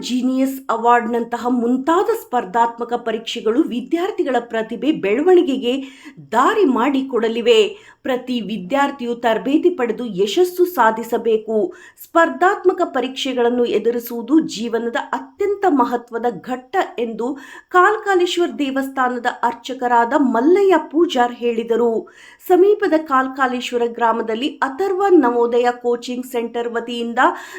Genius ಅವಾರ್ಡ್ನಂತಹ ಮುಂತಾದ ಸ್ಪರ್ಧಾತ್ಮಕ ಪರೀಕ್ಷೆಗಳು ವಿದ್ಯಾರ್ಥಿಗಳ ಪ್ರತಿಭೆ ಬೆಳವಣಿಗೆಗೆ ದಾರಿ ಮಾಡಿಕೊಡಲಿವೆ. ಪ್ರತಿ ವಿದ್ಯಾರ್ಥಿಯು ತರಬೇತಿ ಪಡೆದು ಯಶಸ್ಸು ಸಾಧಿಸಬೇಕು. ಸ್ಪರ್ಧಾತ್ಮಕ ಪರೀಕ್ಷೆಗಳನ್ನು ಎದುರಿಸುವುದು ಜೀವನದ ಅತ್ಯಂತ ಮಹತ್ವದ ಘಟ್ಟ ಎಂದು ಕಾಲ್ಕಾಲೇಶ್ವರ್ ದೇವಸ್ಥಾನದ ಅರ್ಚಕರಾದ ಮಲ್ಲಯ್ಯ ಪೂಜಾರ್ ಹೇಳಿದರು. ಸಮೀಪದ ಕಾಲ್ಕಾಲೇಶ್ವರ ಗ್ರಾಮದಲ್ಲಿ ಅಥರ್ವ ನವೋದಯ ಕೋಚಿಂಗ್ ಸೆಂಟರ್ ವತಿಯಿಂದ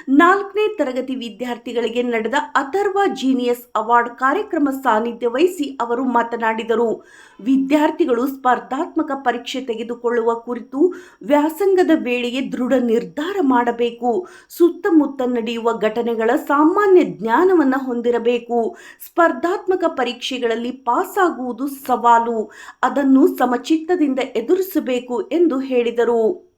ನಾಲ್ಕನೇ ತರಗತಿ ವಿದ್ಯಾರ್ಥಿಗಳಿಗೆ ಅಥರ್ವ ಜೀನಿಯಸ್ ಅವಾರ್ಡ್ ಕಾರ್ಯಕ್ರಮ ಸಾನ್ನಿಧ್ಯ ವಹಿಸಿ ಅವರು ಮಾತನಾಡಿದರು. ವಿದ್ಯಾರ್ಥಿಗಳು ಸ್ಪರ್ಧಾತ್ಮಕ ಪರೀಕ್ಷೆ ತೆಗೆದುಕೊಳ್ಳುವ ಕುರಿತು ವ್ಯಾಸಂಗದ ವೇಳೆಗೆ ದೃಢ ನಿರ್ಧಾರ ಮಾಡಬೇಕು. ಸುತ್ತಮುತ್ತ ನಡೆಯುವ ಘಟನೆಗಳ ಸಾಮಾನ್ಯ ಜ್ಞಾನವನ್ನು ಹೊಂದಿರಬೇಕು. ಸ್ಪರ್ಧಾತ್ಮಕ ಪರೀಕ್ಷೆಗಳಲ್ಲಿ ಪಾಸ್ ಆಗುವುದು ಸವಾಲು. ಅದನ್ನು ಸಮಚಿತ್ತದಿಂದ ಎದುರಿಸಬೇಕು ಎಂದು ಹೇಳಿದರು.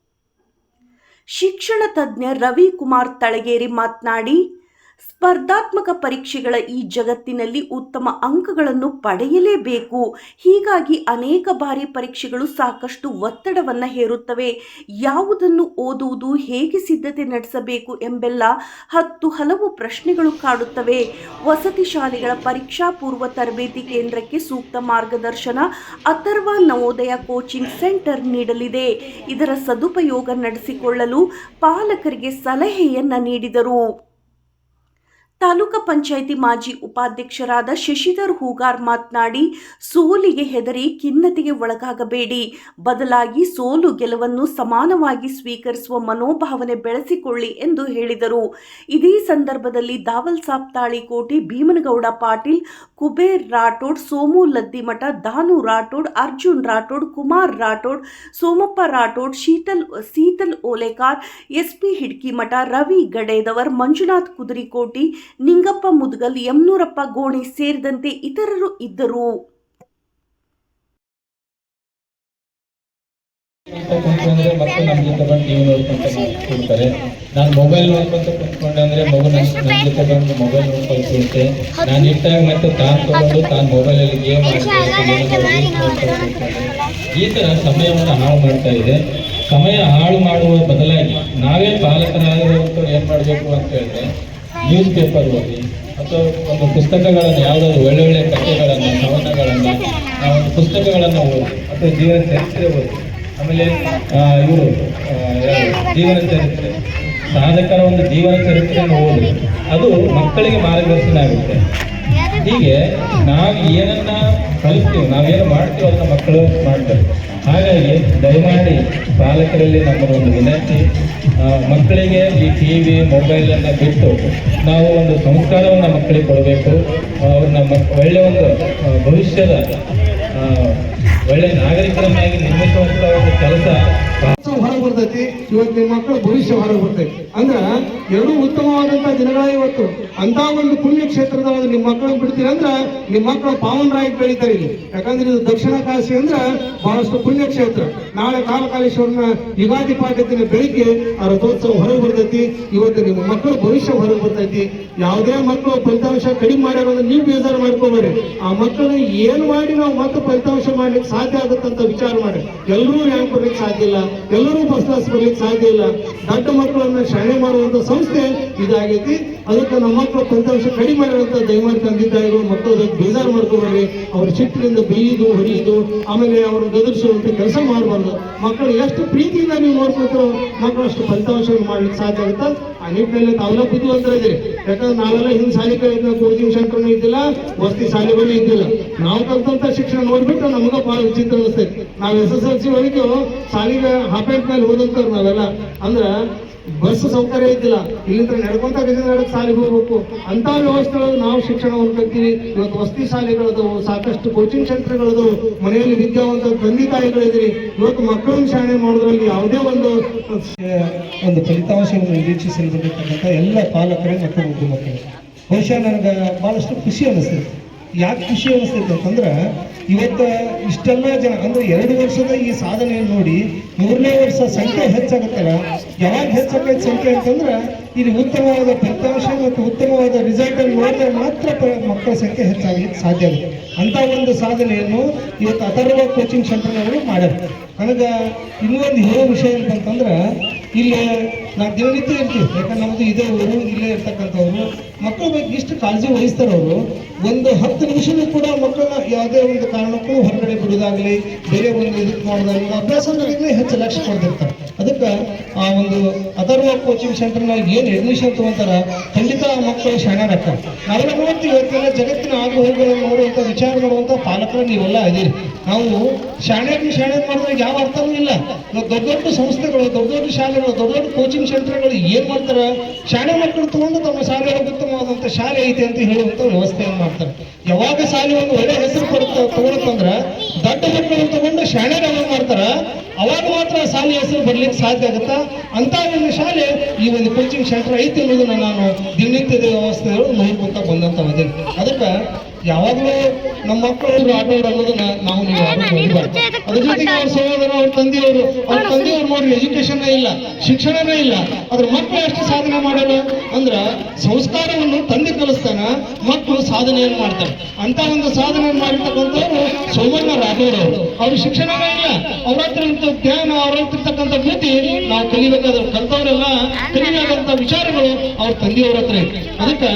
ಶಿಕ್ಷಣ ತಜ್ಞ ರವಿಕುಮಾರ್ ತಳಗೇರಿ ಮಾತನಾಡಿ ಸ್ಪರ್ಧಾತ್ಮಕ ಪರೀಕ್ಷೆಗಳ ಈ ಜಗತ್ತಿನಲ್ಲಿ ಉತ್ತಮ ಅಂಕಗಳನ್ನು ಪಡೆಯಲೇಬೇಕು. ಹೀಗಾಗಿ ಅನೇಕ ಬಾರಿ ಪರೀಕ್ಷೆಗಳು ಸಾಕಷ್ಟು ಒತ್ತಡವನ್ನು ಹೇರುತ್ತವೆ. ಯಾವುದನ್ನು ಓದುವುದು, ಹೇಗೆ ಸಿದ್ಧತೆ ನಡೆಸಬೇಕು ಎಂಬೆಲ್ಲ ಹತ್ತು ಹಲವು ಪ್ರಶ್ನೆಗಳು ಕಾಡುತ್ತವೆ. ವಸತಿ ಶಾಲೆಗಳ ಪರೀಕ್ಷಾ ಪೂರ್ವ ತರಬೇತಿ ಕೇಂದ್ರಕ್ಕೆ ಸೂಕ್ತ ಮಾರ್ಗದರ್ಶನ, ಅಥರ್ವ ನವೋದಯ ಕೋಚಿಂಗ್ ಸೆಂಟರ್ ನೀಡಲಿದೆ. ಇದರ ಸದುಪಯೋಗ ನಡೆಸಿಕೊಳ್ಳಲು ಪಾಲಕರಿಗೆ ಸಲಹೆಯನ್ನ ನೀಡಿದರು. ತಾಲೂಕು ಪಂಚಾಯಿತಿ ಮಾಜಿ ಉಪಾಧ್ಯಕ್ಷರಾದ ಶಶಿಧರ್ ಹೂಗಾರ್ ಮಾತನಾಡಿ, ಸೋಲಿಗೆ ಹೆದರಿ ಖಿನ್ನತೆಗೆ ಒಳಗಾಗಬೇಡಿ. ಬದಲಾಗಿ ಸೋಲು ಗೆಲುವನ್ನು ಸಮಾನವಾಗಿ ಸ್ವೀಕರಿಸುವ ಮನೋಭಾವನೆ ಬೆಳೆಸಿಕೊಳ್ಳಿ ಎಂದು ಹೇಳಿದರು. ಇದೇ ಸಂದರ್ಭದಲ್ಲಿ ದಾವಲ್ ಸಾಬ್ ತಾಳಿಕೋಟೆ ಭೀಮನಗೌಡ ಪಾಟೀಲ್, ಕುಬೇರ್ ರಾಠೋಡ್, ಸೋಮು ಲದ್ದಿಮಠ ದಾನು ರಾಠೋಡ್, ಅರ್ಜುನ್ ರಾಠೋಡ್, ಕುಮಾರ್ ರಾಠೋಡ್, ಸೋಮಪ್ಪ ರಾಠೋಡ್, ಶೀತಲ್, ಸೀತಲ್ ಓಲೇಕಾರ್, ಎಸ್ಪಿ ಹಿಡ್ಕಿಮಠ ರವಿ ಗಡೇದವರ್, ಮಂಜುನಾಥ್ ಕುದುರಿಕೋಟಿ ನಿಂಗಪ್ಪ ಮುದ್ಗಲ್ ಯಮ್ನೂರಪ್ಪ ಗೋಣಿ ಸೇರಿದಂತೆ ಇತರರು ಇದ್ದರು. ಕುಂತ್ಕೊಂಡ್ರೆ ಮತ್ತೆ ನಮ್ಮ ಜೊತೆ ಬಂದು ನೀವು ನೋಡ್ಕೊಂತ ಕೂಡ್ತಾರೆ ನಾನು ಮೊಬೈಲ್ ನೋಡ್ಕೊಂತ ಕುತ್ಕೊಂಡೆ ಅಂದ್ರೆ ಮಗು ನನ್ನ ನನ್ನ ಜೊತೆ ಬಂದು ಮೊಬೈಲ್ ನೋಡ್ಕೊಂಡು ಕೂಡುತ್ತೆ ನಾನು ಇಟ್ಟಾಗ ಮತ್ತೆ ತಾನು ತಗೊಂಡು ತಾನು ಮೊಬೈಲಲ್ಲಿ ಗೇಮ್ ಈ ಥರ ಸಮಯವನ್ನು ಹಾಳು ಮಾಡ್ತಾ ಇದೆ. ಸಮಯ ಹಾಳು ಮಾಡುವ ಬದಲಾಗಿ ನಾವೇ ಪಾಲಕರಾಗಿರುವಂಥವ್ರು ಏನು ಮಾಡಬೇಕು ಅಂತ ಹೇಳಿದ್ರೆ ನ್ಯೂಸ್ ಪೇಪರ್ ಓದಿ ಅಥವಾ ಒಂದು ಪುಸ್ತಕಗಳನ್ನು, ಯಾವುದಾದ್ರು ಒಳ್ಳೊಳ್ಳೆ ಕಥೆಗಳನ್ನು ಕವನಗಳನ್ನು ಒಂದು ಪುಸ್ತಕಗಳನ್ನು ಓದಿ. ಅಥವಾ ಜೀವನ ಚರಿತ್ರೆ ಓದಿ. ಆಮೇಲೆ ಇವರು ಜೀವನ ಚರಿತ್ರೆ. ಸಾಧಕರ ಒಂದು ಜೀವನ ಚರಿತ್ರೆಯನ್ನು ಓದಿ. ಅದು ಮಕ್ಕಳಿಗೆ ಮಾರ್ಗದರ್ಶನ ಆಗುತ್ತೆ. ಹೀಗೆ, ನಾವು ಏನನ್ನ ಕಲಿಸ್ತೀವಿ ನಾವೇನು ಮಾಡ್ತೀವಿ ಅದನ್ನ ಮಕ್ಕಳು ಮಾಡ್ತಾರೆ. ಹಾಗಾಗಿ ದಯಮಾಡಿ ಪಾಲಕರಲ್ಲಿ ನಮ್ಮ ಒಂದು ವಿನಂತಿ. ಮಕ್ಕಳಿಗೆ ಈ ಟಿ ವಿ ಮೊಬೈಲನ್ನು ಬಿಟ್ಟು ನಾವು ಒಂದು ಸಂಸ್ಕಾರವನ್ನು ಮಕ್ಕಳಿಗೆ ಕೊಡಬೇಕು. ನಮ್ಮ ಒಳ್ಳೆಯ ಒಂದು ಭವಿಷ್ಯದ ಒಳ್ಳೆಯ ನಾಗರಿಕರನ್ನಾಗಿ ನಿರ್ಮಿಸುವಂಥ ಒಂದು ಕೆಲಸ ಹೊರಗೆ ಬರ್ತೈತಿ, ಇವತ್ತು ನಿಮ್ಮ ಮಕ್ಕಳ ಭವಿಷ್ಯ ಹೊರಗೆ ಬರ್ತೈತಿ. ಅಂದ್ರ ಎರಡು ಉತ್ತಮವಾದಂತ ದಿನಗಳ ಇವತ್ತು. ಅಂತ ಒಂದು ಪುಣ್ಯ ಕ್ಷೇತ್ರದೊಳಗೆ ನಿಮ್ಮ ಮಕ್ಕಳನ್ನ ಬಿಡ್ತೀರಿ ಅಂದ್ರ ನಿಮ್ಮ ಮಕ್ಕಳು ಪಾವನರಾಗಿ ಬೆಳೀತಾರೆ ಇಲ್ಲಿ. ಯಾಕಂದ್ರೆ ಇದು ದಕ್ಷಿಣ ಕಾಶಿ ಅಂದ್ರ ಬಹಳಷ್ಟು ಪುಣ್ಯ ಕ್ಷೇತ್ರ ನಾಳೆ ಕಾಲಕಾಲೇಶ್ವರನ ಯುಗಾದಿ ಪಾಠದಿನ ಬೆಳಿಗ್ಗೆ ಆ ರಥೋತ್ಸವ ಹೊರಗೆ ಬರ್ತೈತಿ. ಇವತ್ತು ನಿಮ್ಮ ಮಕ್ಕಳ ಭವಿಷ್ಯ ಹೊರಗೆ ಬರ್ತೈತಿ. ಯಾವುದೇ ಮಕ್ಕಳು ಫಲಿತಾಂಶ ಕಡಿಮೆ ಮಾಡ್ಯಾರ ನೀವು ಬೇಜಾರು ಮಾಡ್ಕೋಬೇಡಿ ಆ ಮಕ್ಕಳನ್ನ ಏನು ಮಾಡಿ ನಾವು ಮತ್ತೆ ಫಲಿತಾಂಶ ಮಾಡ್ಲಿಕ್ಕೆ ಸಾಧ್ಯ ಆಗುತ್ತಂತ ವಿಚಾರ ಮಾಡಿ ಎಲ್ಲರೂ ರ್ಯಾಂಕ್ ಬರ್ಲಿಕ್ಕೆ ಸಾಧ್ಯ ಇಲ್ಲ. ಎಲ್ಲರೂ ಫಸ್ಟ್ ಕ್ಲಾಸ್ ಬರ್ಲಿಕ್ಕೆ ಸಾಧ್ಯ ಇಲ್ಲ. ದೊಡ್ಡ ಮಕ್ಕಳನ್ನ ಶಾಣೆ ಮಾಡುವಂತ ಸಂಸ್ಥೆ ಇದಾಗೈತಿ. ಅದಕ್ಕೆ ನಮ್ಮ ಮಕ್ಕಳು ಫಲಿತಾಂಶ ಕಡಿಮೆ ಮಾಡಿರುವಂತ ದಯಮಾಡಿ ತಂದೆ ತಾಯಿಗಳು ಮಕ್ಕಳು ಅದಕ್ಕೆ ಬೇಜಾರು ಮಾಡ್ಕೋಬೇಡಿ. ಅವ್ರ ಚಿಟ್ಟಿನಿಂದ ಬೈಯುದು ಹೊಡೆಯುದು ಆಮೇಲೆ ಅವ್ರನ್ನ ಗದರಿಸುವಂತ ಕೆಲಸ ಮಾಡಬಾರ್ದು. ಮಕ್ಕಳು ಎಷ್ಟು ಪ್ರೀತಿಯಿಂದ ನೀವು ನೋಡ್ಕೊಳ್ತಾರೋ, ಮಕ್ಕಳು ಅಷ್ಟು ಫಲಿತಾಂಶವನ್ನು ಮಾಡ್ಲಿಕ್ಕೆ ಸಾಧ್ಯ ಆಗುತ್ತೆ. ಆ ನಿಟ್ಟಿನಲ್ಲಿ ತಾವೆಲ್ಲ ಬುದ್ಧಿವಂತರ ಇದ್ದೀರಿ ಯಾಕಂದ್ರೆ ನಾವೆಲ್ಲ ಹಿಂದ್ ಶಾಲೆ ಕಲಿತ ಕೋಚಿಂಗ್ ಸೆಂಟರ್ನೂ ಇದ್ದಿಲ್ಲ, ವಸ್ತಿ ಶಾಲೆಗಳು ಇದ್ದಿಲ್ಲ. ನಾವು ಕಲ್ತಂತ ಶಿಕ್ಷಣ ನೋಡ್ಬಿಟ್ಟು ನಮಗ ಬಹಳ ವಿಚಿತ್ರ ಅನಿಸ್ತೈತಿ. ನಾವು ಎಸ್ ಎಸ್ ಎಲ್ ಸಿ ವರೆಗೂ ಶಾಲೆಗೆ ಹಾಫ್ ಮೇಲೆ ಹೋದಂತಾರೆ ನಾವೆಲ್ಲ. ಅಂದ್ರ ಬಸ್ ಸೌಕರ್ಯ ಇದ್ದಿಲ್ಲ. ಇಲ್ಲಿಂದ ನಡ್ಕೊಂತ ಗಜನಡಕ್ ಶಾಲೆಗೆ ಹೋಗ್ಬೇಕು. ಅಂತ ವ್ಯವಸ್ಥೆಗಳು ನಾವು ಶಿಕ್ಷಣವನ್ನು ಕಲ್ತೀವಿ ಇವತ್ತು ವಸತಿ ಶಾಲೆಗಳದವು, ಸಾಕಷ್ಟು ಕೋಚಿಂಗ್ ಸೆಂಟರ್ಗಳದವು ಮನೆಯಲ್ಲಿ ವಿದ್ಯಾವಂತ ತಂದೆ ತಾಯಿಗಳಿದ್ರಿ ಇವತ್ತು ಮಕ್ಕಳನ್ನು ಶಾಣೆ ಮಾಡೋದ್ರಲ್ಲಿ ಯಾವುದೇ ಒಂದು ಒಂದು ಫಲಿತಾಂಶವನ್ನು ನಿರೀಕ್ಷಿಸಲಿರ್ತಕ್ಕಂಥ ಎಲ್ಲ ಪಾಲಕರೇ ಮತ್ತು ಉದ್ಯಮಕ್ಕಳು ಮಕ್ಕಳು. ಬಹುಶಃ ನನಗೆ ಭಾಳಷ್ಟು ಖುಷಿ ಅನಿಸ್ತೈತೆ ಯಾಕೆ ಖುಷಿ ಅನಿಸ್ತೈತೆ ಅಂತಂದ್ರೆ ಇವತ್ತು ಇಷ್ಟೆಲ್ಲ ಜನ, ಅಂದ್ರೆ ಎರಡು ವರ್ಷದ ಈ ಸಾಧನೆಯನ್ನು ನೋಡಿ ಮೂರನೇ ವರ್ಷ ಸಂಖ್ಯೆ ಹೆಚ್ಚಾಗುತ್ತಲ್ಲ ಯಾವಾಗ ಹೆಚ್ಚಾಗೈತೆ ಸಂಖ್ಯೆ ಅಂತಂದ್ರೆ ಇಲ್ಲಿ ಉತ್ತಮವಾದ ಫಲಿತಾಂಶ ಮತ್ತು ಉತ್ತಮವಾದ ರಿಸಲ್ಟ್ ಅನ್ನು ನೋಡಿದ್ರೆ ಮಾತ್ರ ಮಕ್ಕಳ ಸಂಖ್ಯೆ ಹೆಚ್ಚಾಗಲಿಕ್ಕೆ ಸಾಧ್ಯ ಆಗುತ್ತೆ. ಅಂತ ಒಂದು ಸಾಧನೆಯನ್ನು ಇವತ್ತು ಅಥರ್ವ ಕೋಚಿಂಗ್ ಸೆಂಟರ್ನವರು ಮಾಡ್ಯಾರ ನನಗೆ ಇನ್ನೊಂದು ಹೇಳೋ ವಿಷಯ ಅಂತಂತಂದ್ರೆ ಇಲ್ಲಿ ನಾವು ದಿನನಿತ್ಯ ಇರ್ತೀವಿ ಯಾಕಂದ್ರೆ ನಮ್ಮದು ಇದೇ ಊರು, ಇಲ್ಲೇ ಇರ್ತಕ್ಕಂಥವ್ರು. ಮಕ್ಕಳ ಬಗ್ಗೆ ಇಷ್ಟು ಕಾಳಜಿ ವಹಿಸ್ತಾರೆ ಅವರು ಒಂದು ಹತ್ತು ನಿಮಿಷನೂ ಕೂಡ ಮಕ್ಕಳನ್ನ ಯಾವುದೇ ಒಂದು ಕಾರಣಕ್ಕೂ ಹೊರಗಡೆ ಬಿಡೋದಾಗಲಿ ಬೇರೆ ಒಂದು ಇದಕ್ಕೆ ಮಾಡೋದಾಗಲಿ ಅಭ್ಯಾಸ ಹೆಚ್ಚು ಲಕ್ಷ್ಯ ಕೊಡ್ತಿರ್ತಾರೆ ಅದಕ್ಕೆ ಆ ಒಂದು ಅಥರ್ವ ಕೋಚಿಂಗ್ ಸೆಂಟರ್ನಾಗ ಏನು ಅಡ್ಮಿಷನ್ ತಗೊಂತಾರ, ಖಂಡಿತ ಆ ಮಕ್ಕಳು ಶಾಣ್ಯರಕ್ಕ ನಾವೆಲ್ಲ ನೋಡ್ತೀವಿ ಇವತ್ತೆಲ್ಲ ಜಗತ್ತಿನ ಆಗು ಹೋಗುಗಳನ್ನು ನೋಡುವಂಥ, ವಿಚಾರ ಮಾಡುವಂಥ ಪಾಲಕರು ನೀವೆಲ್ಲ ಇದೀರಿ. ನಾವು ಶಾಣೆಯನ್ನು ಶಾಣೆ ಮಾಡಿದ್ರೆ ಯಾವ ಅರ್ಥವೂ ಇಲ್ಲ. ದೊಡ್ಡ ದೊಡ್ಡ ಸಂಸ್ಥೆಗಳು, ದೊಡ್ಡ ದೊಡ್ಡ ಶಾಲೆಗಳು, ದೊಡ್ಡ ದೊಡ್ಡ ಕೋಚಿಂಗ್ ಸೆಂಟರ್ಗಳು ಏನ್ ಮಾಡ್ತಾರೆ? ಶಾಲೆ ಮಕ್ಕಳು ತಗೊಂಡು ತಮ್ಮ ಶಾಲೆ ಉತ್ತಮವಾದಂಥ ಶಾಲೆ ಐತೆ ಅಂತ ಹೇಳುವಂಥ ವ್ಯವಸ್ಥೆಯನ್ನು ಮಾಡ್ತಾರೆ. ಯಾವಾಗ ಶಾಲೆ ಒಂದು ಒಳ್ಳೆ ಹೆಸರು ಕೊಡುತ್ತ ತಗೊಳತ್ತಂದ್ರ ದೊಡ್ಡ ಮಕ್ಕಳು ತಗೊಂಡು ಶಾಲೆ ಮಾಡ್ತಾರ. ಅವಾಗ ಮಾತ್ರ ಶಾಲೆ ಹೆಸರು ಬರ್ಲಿಕ್ಕೆ ಸಾಧ್ಯ ಆಗುತ್ತಾ? ಅಂತ ಒಂದು ಶಾಲೆ ಈ ಒಂದು ಕೋಚಿಂಗ್ ಸೆಂಟರ್ ಐತಿ ಅನ್ನೋದನ್ನ ನಾನು ದಿನನಿತ್ಯದ ವ್ಯವಸ್ಥೆಗಳು ನೋಡ್ಕೊಂತ ಬಂದಂತ ಅದೇನೆ ಅದಕ್ಕೆ ಯಾವಾಗಲೂ ನಮ್ಮ ಮಕ್ಕಳು ಆಟ ಅನ್ನೋದನ್ನ ನಾವು ನೀವು ನೋಡಬಾರ್ದು ಅದ್ರ ಜೊತೆಗೆ ಅವ್ರ ಸಹೋದರ ಅವ್ರ ತಂದೆಯವರು ಅವ್ರ ತಂದೆಯವ್ರು ನೋಡ್ರಿ ಎಜುಕೇಶನ್ ಇಲ್ಲ ಶಿಕ್ಷಣನೇ ಇಲ್ಲ. ಅದ್ರ ಮಕ್ಕಳು ಎಷ್ಟು ಸಾಧನೆ ಮಾಡೋಣ ಅಂದ್ರ ಸಂಸ್ಕಾರವನ್ನು ತಂದೆ ಕಲಿಸ್ತಾನ ಮಕ್ಕಳು ಸಾಧನೆಯನ್ನು ಮಾಡ್ತಾರೆ. ಅಂತ ಒಂದು ಸಾಧನೆ ಮಾಡಿರ್ತಕ್ಕಂಥವ್ರು ಸೋಮಣ್ಣ ರಾಠೋಡ್ ಅವರು ಶಿಕ್ಷಣನೇ ಇಲ್ಲ. ಅವ್ರ ಹತ್ರ ಜ್ಞಾನ ಅವ್ರ ಹತ್ರ ಇರ್ತಕ್ಕಂಥ ಬುದ್ಧಿ ಕಲಿಬೇಕಾದ್ರೆ ಕಲ್ತವರೆಲ್ಲ ಕಲಿಬೇಕಾದಂಥ ವಿಚಾರಗಳು ಅವ್ರ ತಂದೆಯವ್ರ ಹತ್ರ ಇತ್ತು. ಅದಕ್ಕೆ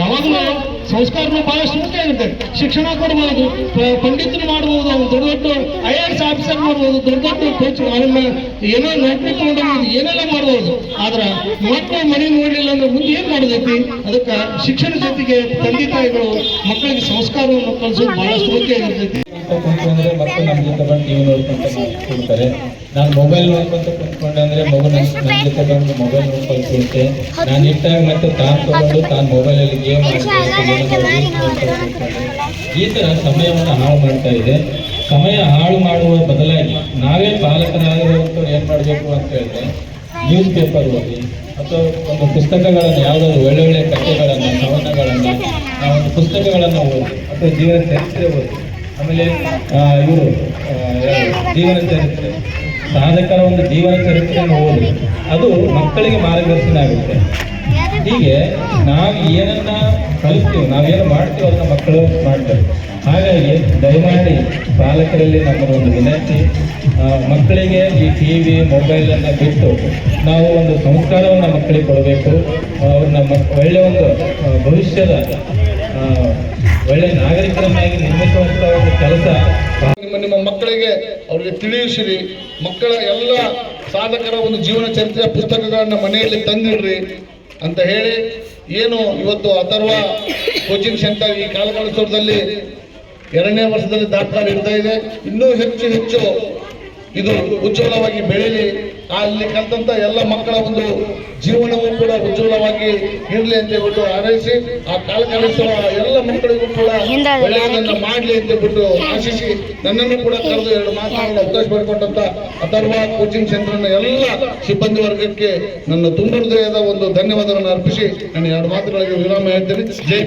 ಯಾವಾಗಲೂ ಸಂಸ್ಕಾರನು ಬಹಳಷ್ಟು ಮುಖ್ಯ ಆಗುತ್ತೆ ಶಿಕ್ಷಣ ಕೊಡ್ಬೋದು ಪಂಡಿತರು ಮಾಡ್ಬೋದು ಅವ್ರು ದೊಡ್ಡ ದೊಡ್ಡ ಐ ಎಸ್ ಆಫೀಸರ್ ಮಾಡ್ಬೋದು ದೊಡ್ಡ ದೊಡ್ಡ ಕೋಚ್ ಅವನ್ನ ಏನೋ ನೌಕರಿ ತಗೊಂಡು ಏನೆಲ್ಲ ಮಾಡ್ಬೋದು. ಆದ್ರೆ ಮಕ್ಕಳು ಮನೆ ನೋಡಲಿಲ್ಲ ಅಂದ್ರೆ ಮುಂದೆ ಏನ್ ಮಾಡೋದೈತಿ ಅದಕ್ಕೆ ಶಿಕ್ಷಣ ಜೊತೆಗೆ ತಂದೆ ತಾಯಿಗಳು ಮಕ್ಕಳಿಗೆ ಸಂಸ್ಕಾರವನ್ನು ಕಲಿಸೋದು ಬಹಳಷ್ಟು ಮುಖ್ಯ ಆಗಿರ್ತೈತಿ. ಮತ್ತೆ ನಮ್ಗೆ ನೀವು ನೋಡ್ಕೊಂತ ನಾನು ಮೊಬೈಲ್ ನೋಡ್ಕೊಂತ ಕುತ್ಕೊಂಡೆ ಅಂದ್ರೆ ಮಗು ನನ್ನ ನನ್ನ ಜೊತೆ ಬಂದು ಮೊಬೈಲ್ ನೋಡ್ಕೊಂಡು ನಾನು ಇಟ್ಟಾಗ ಮತ್ತೆ ತಾನು ತಗೊಂಡು ತಾನು ಮೊಬೈಲಲ್ಲಿ ಗೇಮ್ ಈ ತರ ಸಮಯವನ್ನು ಹಾಳು ಮಾಡ್ತಾ ಇದೆ. ಸಮಯ ಹಾಳು ಮಾಡುವ ಬದಲಾಗಿ ನಾವೇ ಪಾಲಕರಾಗಿರುವಂಥವ್ರು ಏನ್ ಮಾಡಬೇಕು ಅಂತ ಹೇಳಿದ್ರೆ ನ್ಯೂಸ್ ಪೇಪರ್ ಓದಿ ಅಥವಾ ಒಂದು ಪುಸ್ತಕಗಳನ್ನು ಯಾವುದಾದ್ರು ಒಳ್ಳೆ ಕಥೆಗಳನ್ನು ಕವನಗಳನ್ನು ಆ ಒಂದು ಪುಸ್ತಕಗಳನ್ನು ಓದಿ ಅಥವಾ ಜೀವನ ಚರಿತ್ರೆ ಓದಿ. ಆಮೇಲೆ ಇವರು ಜೀವನ ಚರಿತ್ರೆ. ಸಾಧಕರ ಒಂದು ಜೀವನ ಚರಿತ್ರೆಯನ್ನು ಓದಿ. ಅದು ಮಕ್ಕಳಿಗೆ ಮಾರ್ಗದರ್ಶನ ಆಗುತ್ತೆ. ಹೀಗೆ ನಾವು ಏನನ್ನ ಕಲಿಸ್ತೀವಿ ನಾವೇನು ಮಾಡ್ತೀವಿ ಅದನ್ನ ಮಕ್ಕಳು ಮಾಡ್ತಾರೆ. ಹಾಗಾಗಿ ದಯಮಾಡಿ ಪಾಲಕರಲ್ಲಿ ನಮ್ಮ ಒಂದು ವಿನಂತಿ ಮಕ್ಕಳಿಗೆ ಈ ಟಿ ವಿ ಮೊಬೈಲನ್ನು ಬಿಟ್ಟು ನಾವು ಒಂದು ಸಂಸ್ಕಾರವನ್ನು ಮಕ್ಕಳಿಗೆ ಕೊಡಬೇಕು. ಅವ್ರನ್ನ ನಮ್ಮ ಒಳ್ಳೆ ಒಂದು ಭವಿಷ್ಯದ ಒಳ್ಳೆಯ ಒಳ್ಳೆ ನಾಗರಿಕರನ್ನಾಗಿ ನಿರ್ಮಿಸುವಂಥ ಒಂದು ಕೆಲಸ ನಿಮ್ಮ ನಿಮ್ಮ ಮಕ್ಕಳಿಗೆ ಅವರಿಗೆ ತಿಳಿಸಿರಿ ಮಕ್ಕಳ ಎಲ್ಲ ಸಾಧಕರ ಒಂದು ಜೀವನ ಚರಿತ್ರೆಯ ಪುಸ್ತಕಗಳನ್ನು ಮನೆಯಲ್ಲಿ ತಂದಿಡ್ರಿ ಅಂತ ಹೇಳಿ ಏನು ಇವತ್ತು ಅಥರ್ವ ಕೋಚಿಂಗ್ ಸೆಂಟರ್ ಈ ಕಾಲಕಾಲದಲ್ಲಿ ಎರಡನೇ ವರ್ಷದಲ್ಲಿ ದಾಖಲೆ ಇರ್ತಾ ಇದೆ. ಇನ್ನೂ ಹೆಚ್ಚು ಹೆಚ್ಚು ಇದು ಉಜ್ವಲವಾಗಿ ಬೆಳೀಲಿ. ಅಲ್ಲಿ ಕಲ್ತಂತ ಎಲ್ಲ ಮಕ್ಕಳ ಒಂದು ಜೀವನವೂ ಕೂಡ ಉಜ್ವಲವಾಗಿ ಇರಲಿ ಅಂತ ಹೇಳ್ಬಿಟ್ಟು ಹಾರೈಸಿ ಆ ಕಾಲ ಕಲಿಸುವ ಎಲ್ಲ ಮಕ್ಕಳಿಗೂ ಕೂಡ ಒಳ್ಳೆಯದನ್ನ ಮಾಡ್ಲಿ ಅಂತ ಹೇಳ್ಬಿಟ್ಟು ಆಶಿಸಿ ನನ್ನನ್ನು ಕೂಡ ಕರೆದು ಎರಡು ಮಾತನಾಡಲು ಅವಕಾಶ ಮಾಡಿಕೊಟ್ಟಂತ ಅಥರ್ವ ಕೋಚಿಂಗ್ ಸೆಂಟರ್ನ ಎಲ್ಲ ಸಿಬ್ಬಂದಿ ವರ್ಗಕ್ಕೆ ನನ್ನ ತುಂಬ ಹೃದಯದ ಒಂದು ಧನ್ಯವಾದಗಳನ್ನು ಅರ್ಪಿಸಿ ನಾನು ಎರಡು ಮಾತುಗಳಿಗೆ ವಿರಾಮ ಹೇಳ್ತೇನೆ. ಜೈ